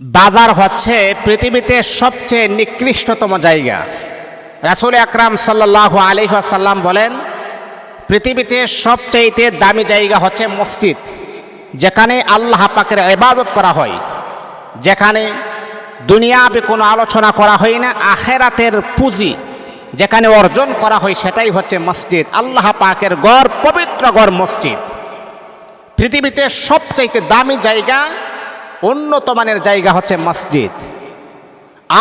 বাজার হচ্ছে পৃথিবীতে সবচেয়ে নিকৃষ্টতম জায়গা। রাসুল আকরাম সাল্লাহ আলহাসাল্লাম বলেন, পৃথিবীতে সবচাইতে দামি জায়গা হচ্ছে মসজিদ, যেখানে আল্লাহ পাকের ইবাদত করা হয়, যেখানে দুনিয়াবে কোনো আলোচনা করা হয় না, আখেরাতের পুঁজি যেখানে অর্জন করা হয় সেটাই হচ্ছে মসজিদ। আল্লাহ পাকের গড়, পবিত্র গড় মসজিদ। পৃথিবীতে সবচাইতে দামি জায়গা উন্নত মানের জায়গা হচ্ছে মসজিদ।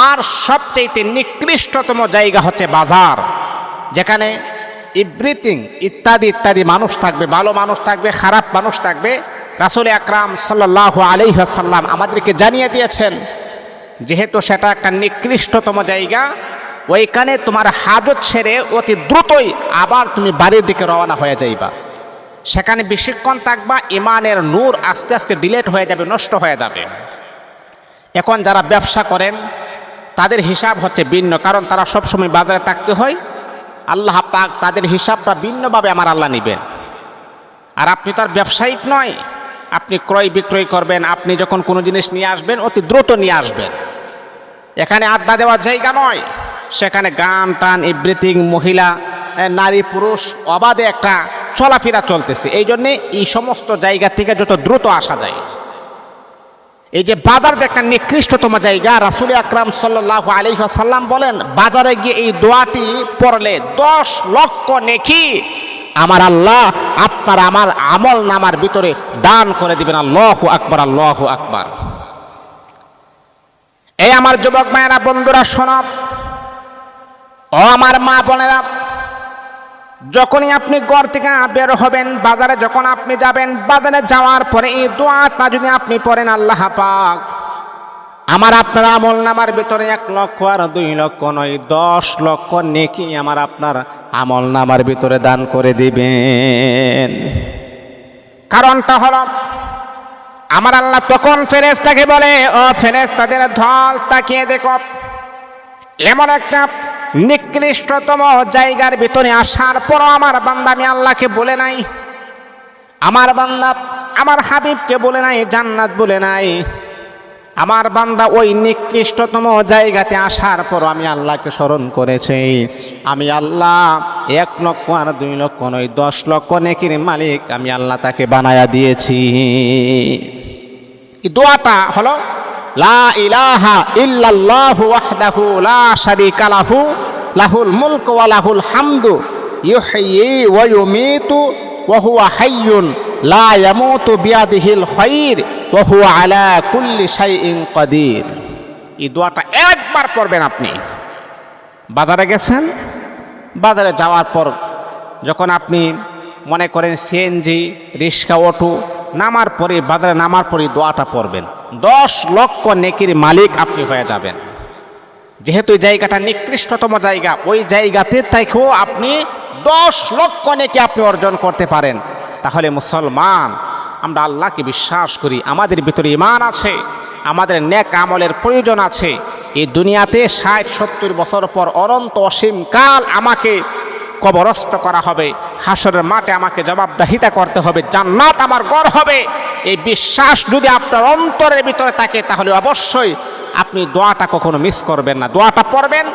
আর সবচাইতে নিকৃষ্টতম জায়গা হচ্ছে বাজার, যেখানে ইব্রিতিং ইত্যাদি ইত্যাদি মানুষ থাকবে, ভালো মানুষ থাকবে, খারাপ মানুষ থাকবে। রাসুল আকরাম সাল্লাহ আলিহাসাল্লাম আমাদেরকে জানিয়ে দিয়েছেন, যেহেতু সেটা একটা নিকৃষ্টতম জায়গা, ওইখানে তোমার হাজত ছেড়ে অতি দ্রুতই আবার তুমি বাড়ির দিকে রওনা হয়ে যাইবা। সেখানে বেশিক্ষণ থাকবা, ইমানের নূর আস্তে আস্তে ডিলেট হয়ে যাবে, নষ্ট হয়ে যাবে। এখন যারা ব্যবসা করেন, তাদের হিসাব হচ্ছে ভিন্ন, কারণ তারা সবসময় বাজারে থাকতে হয়। আল্লাহ পাক তাদের হিসাবটা ভিন্নভাবে আমার আল্লাহ নেবেন। আর আপনি তো আর ব্যবসায়িক নয়, আপনি ক্রয় বিক্রয় করবেন, আপনি যখন কোনো জিনিস নিয়ে আসবেন, অতি দ্রুত নিয়ে আসবেন। এখানে আড্ডা দেওয়ার জায়গা নয়, সেখানে গান, টান, এভরিথিং, মহিলা নারী, পুরুষ, অবাধে একটা চলাফেরা চলতেছে। এই জন্যে এই সমস্ত জায়গা থেকে যত দ্রুত আসা যায়। এই যে বাজার একটা নিকৃষ্টতম জায়গা, রাসুল আকরাম সাল্লাহ আলহাসাল্লাম বলেন, বাজারে গিয়ে এই দোয়াটি পড়লে দশ লক্ষ নেকি আমার আল্লাহ আপনার আমার আমল নামার ভিতরে দান করে দিবেন। আল্লাহ আকবার, আল্লাহ আকবর। এই আমার যুবক মায়েরা, বন্ধুরা শোনব ও আমার মা বোনেরা যখনই আপনি ঘর থেকে বের হবেন, বাজারে যখন আপনি যাবেন, বাজারে যাওয়ার পরে এই দোয়াটা যদি আপনি পড়েন, আল্লাহ পাক আমার আপনার আমল নামার ভিতরে এক লক্ষ আর দুই লক্ষ নয়, দশ লক্ষ নেকি আমার আপনার আমল নামার ভিতরে দান করে দিবেন। কারণটা হলো, আমার আল্লাহ তখন ফেরেস্তাকে বলে, ও ফেরেস্তাদের ঢল তাকিয়ে দেখো, এমন একটা নিকৃষ্টতম জায়গার ভিতরে আসার পরও আমার বান্দা আমি আল্লাহকে বলে নাই। আমার বান্দা আমার হাবিবকে বলে নাই, জান্নাত বলে নাই। আমার বান্দা ওই নিকৃষ্টতম জায়গাতে আসার পর আমি আল্লাহকে স্মরণ করেছি। আমি আল্লাহ এক লক্ষ আর দুই লক্ষ নয়, দশ লক্ষ নেকির মালিক আমি আল্লাহ তাকে বানায়া দিয়েছি। দোয়াটা হলো, লা ইলাহা ইল্লাল্লাহু ওয়াহদাহু লা শারীকা লাহু লাহুল মুলকু ওয়া লাহুল হামদু ইউহয়ি ওয়া ইউমীতু ওয়া হুয়া হাইয়ুন লা ইয়ামুতু বিয়াদিহিল খায়র ওয়া হুয়া আলা কুল্লি শাইইন কাদির। এই দোয়াটা একবার পড়বেন আপনি। বাজারে গেছেন? বাজারে যাওয়ার পর যখন আপনি মনে করেন সিএনজি, রিক্সা, অটো নামার পরে, বাজারে নামার পরে দোয়াটা পড়বেন। দশ লক্ষ নেকির মালিক আপনি হয়ে যাবেন। যেহেতু এই জায়গাটা নিকৃষ্টতম জায়গা, ওই জায়গাতে থেকেও আপনি দশ লক্ষ নেকি আপনি অর্জন করতে পারেন। তাহলে মুসলমান, আমরা আল্লাহকে বিশ্বাস করি, আমাদের ভিতরে ইমান আছে, আমাদের নেক আমলের প্রয়োজন আছে। এই দুনিয়াতে ষাট, সত্তর বছর পর অনন্ত অসীম কাল আমাকে কবরস্থ করা হবে, হাসরের মাঠে আমাকে জবাবদাহিতা করতে হবে, জান্নাত আমার গড় হবে। এই বিশ্বাস যদি আপনার অন্তরের ভিতরে থাকে, তাহলে অবশ্যই আপনি দোয়াটা কখনো মিস করবেন না। দোয়াটা পড়বেন